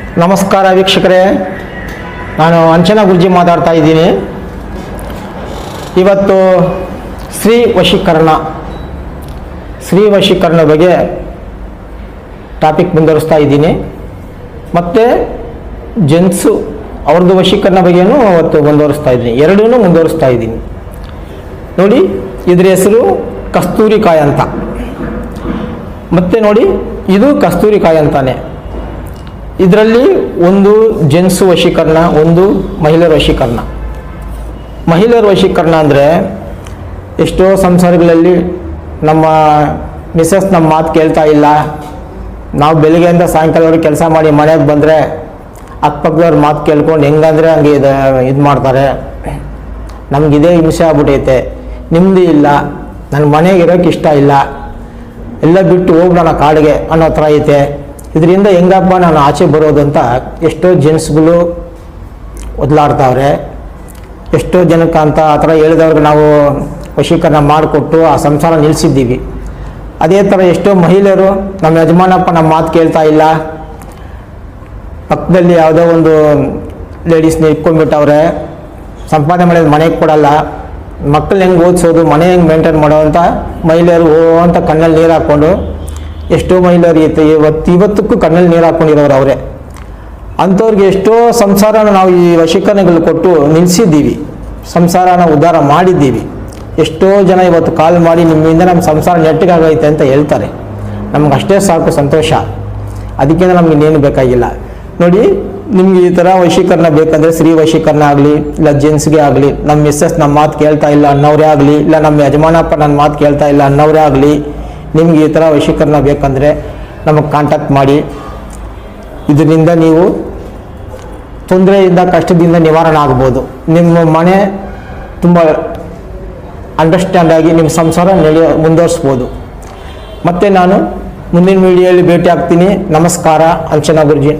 ನಮಸ್ಕಾರ ವೀಕ್ಷಕರೇ. ನಾನು ಅಂಚನಾ ಗುರುಜಿ ಮಾತಾಡ್ತಾ ಇದ್ದೀನಿ. ಇವತ್ತು ಶ್ರೀ ವಶೀಕರಣ. ಶ್ರೀ ವಶೀಕರಣ ಬಗ್ಗೆ ಟಾಪಿಕ್ ಮುಂದುವರಿಸ್ತಾ ಇದ್ದೀನಿ. ಮತ್ತು ಜೆಂಟ್ಸು ಅವ್ರದ್ದು ವಶೀಕರಣ ಬಗ್ಗೆಯೂ ಅವತ್ತು ಮುಂದುವರಿಸ್ತಾ ಇದ್ದೀನಿ. ಎರಡೂ ಮುಂದುವರಿಸ್ತಾ ಇದ್ದೀನಿ. ನೋಡಿ, ಇದ್ರ ಹೆಸರು ಕಸ್ತೂರಿಕಾಯಿ ಅಂತ. ಮತ್ತೆ ನೋಡಿ, ಇದು ಕಸ್ತೂರಿಕಾಯಿ ಅಂತಾನೆ. ಇದರಲ್ಲಿ ಒಂದು ಜೆಂಟ್ಸ್ ವಶೀಕರಣ, ಒಂದು ಮಹಿಳೆಯರ ವಶೀಕರಣ. ಮಹಿಳೆಯರ ವಶೀಕರಣ ಅಂದರೆ ಎಷ್ಟೋ ಸಂಸಾರಗಳಲ್ಲಿ ನಮ್ಮ ಮಿಸ್ಸಸ್ ನಮ್ಮ ಮಾತು ಕೇಳ್ತಾ ಇಲ್ಲ. ನಾವು ಬೆಳಿಗ್ಗೆಯಿಂದ ಸಾಯಂಕಾಲವರೆಗೆ ಕೆಲಸ ಮಾಡಿ ಮನೆಗೆ ಬಂದರೆ ಅಕ್ಕಪಕ್ಕದವ್ರ ಮಾತು ಕೇಳ್ಕೊಂಡು ಹೆಂಗಂದ್ರೆ ಹಂಗೆ ಇದು ಇದು ಮಾಡ್ತಾರೆ. ನಮಗಿದೇ ಹಿಂಸೆ ಆಗ್ಬಿಟ್ಟೈತೆ ನಿಮ್ಮದು ಇಲ್ಲ ನನ್ನ ಮನೆಗೆ ಇರೋಕ್ಕೆ ಇಷ್ಟ ಇಲ್ಲ. ಎಲ್ಲ ಬಿಟ್ಟು ಹೋಗ್ಬಿಡೋಣ ಕಾಡಿಗೆ ಅನ್ನೋ ಥರ ಐತೆ. ಇದರಿಂದ ಹೆಂಗಪ್ಪ, ನಾನು ಆಚೆ ಬರೋದು ಅಂತ ಎಷ್ಟೋ ಜೆಂಟ್ಸ್ಗಳು ಒದ್ಲಾಡ್ತಾವ್ರೆ. ಎಷ್ಟೋ ಜನಕ್ಕೆ ಅಂತ ಆ ಥರ ಹೇಳಿದವ್ರಿಗೆ ನಾವು ವಶೀಕರಣ ಮಾಡಿಕೊಟ್ಟು ಆ ಸಂಸಾರ ನಿಲ್ಲಿಸಿದ್ದೀವಿ ಅದೇ ಥರ ಎಷ್ಟೋ ಮಹಿಳೆಯರು, ನಮ್ಮ ಯಜಮಾನಪ್ಪ ನಮ್ಮ ಮಾತು ಕೇಳ್ತಾ ಇಲ್ಲ. ಪಕ್ಕದಲ್ಲಿ ಯಾವುದೋ ಒಂದು ಲೇಡೀಸ್ನ ಇಟ್ಕೊಂಡ್ಬಿಟ್ಟವ್ರೆ. ಸಂಪಾದನೆ ಮಾಡಿದ ಮನೆಗೆ ಕೊಡಲ್ಲ. ಮಕ್ಕಳು ಹೆಂಗೆ ಓದಿಸೋದು, ಮನೆ ಹೆಂಗೆ ಮೇಂಟೈನ್ ಮಾಡೋ ಅಂತ ಮಹಿಳೆಯರು ಓ ಅಂತ ಕಣ್ಣಲ್ಲಿ ನೀರು ಹಾಕ್ಕೊಂಡು ಎಷ್ಟೋ ಮಹಿಳೆಯರು ಇತ್ತು. ಇವತ್ತು ಇವತ್ತಕ್ಕೂ ಕಣ್ಣಲ್ಲಿ ನೀರು ಹಾಕ್ಕೊಂಡಿರೋರು ಅವರೇ. ಅಂಥವ್ರಿಗೆ ಎಷ್ಟೋ ಸಂಸಾರನ ನಾವು ಈ ವಶೀಕರಣಗಳು ಕೊಟ್ಟು ನಿಲ್ಲಿಸಿದ್ದೀವಿ ಸಂಸಾರನ ಉದ್ಧಾರ ಮಾಡಿದ್ದೀವಿ. ಎಷ್ಟೋ ಜನ ಇವತ್ತು ಕಾಲ್ ಮಾಡಿ ನಿಮ್ಮಿಂದ ನಮ್ಮ ಸಂಸಾರ ನೆಟ್ಟಿಗಾಗೈತೆ ಅಂತ ಹೇಳ್ತಾರೆ. ನಮ್ಗೆ ಅಷ್ಟೇ ಸಾಕು ಸಂತೋಷ. ಅದಕ್ಕಿಂತ ನಮ್ಗೆ ಇನ್ನೇನು ಬೇಕಾಗಿಲ್ಲ. ನೋಡಿ, ನಿಮ್ಗೆ ಈ ಥರ ವಶೀಕರಣ ಬೇಕಂದರೆ ಸ್ತ್ರೀ ವಶೀಕರಣ ಆಗಲಿ, ಇಲ್ಲ ಜೆಂಟ್ಸ್ಗೆ ಆಗಲಿ, ನಮ್ಮ ಮಿಸ್ಸಸ್ ನಮ್ಮ ಮಾತು ಕೇಳ್ತಾ ಇಲ್ಲ ಅನ್ನೋರೇ ಆಗಲಿ, ಇಲ್ಲ ನಮ್ಮ ಯಜಮಾನಪ್ಪ ನನ್ನ ಮಾತು ಕೇಳ್ತಾ ಇಲ್ಲ ಅನ್ನೋರೇ ಆಗಲಿ ನಿಮ್ಗೆ ಈ ಥರ ವಶೀಕರಣ ಬೇಕಂದರೆ ನಮಗೆ ಕಾಂಟ್ಯಾಕ್ಟ್ ಮಾಡಿ. ಇದರಿಂದ ನೀವು ತೊಂದರೆಯಿಂದ, ಕಷ್ಟದಿಂದ ನಿವಾರಣೆ ಆಗ್ಬೋದು. ನಿಮ್ಮ ಮನೆ ತುಂಬ ಅಂಡರ್ಸ್ಟ್ಯಾಂಡ್ ಆಗಿ ನಿಮ್ಮ ಸಂಸಾರ ನಡೆಯ ಮುಂದುವರಿಸ್ಬೋದು. ಮತ್ತು ನಾನು ಮುಂದಿನ ವೀಡಿಯೋಲಿ ಭೇಟಿ ಆಗ್ತೀನಿ ನಮಸ್ಕಾರ, ಅಂಚನಾ ಗುರುಜಿ.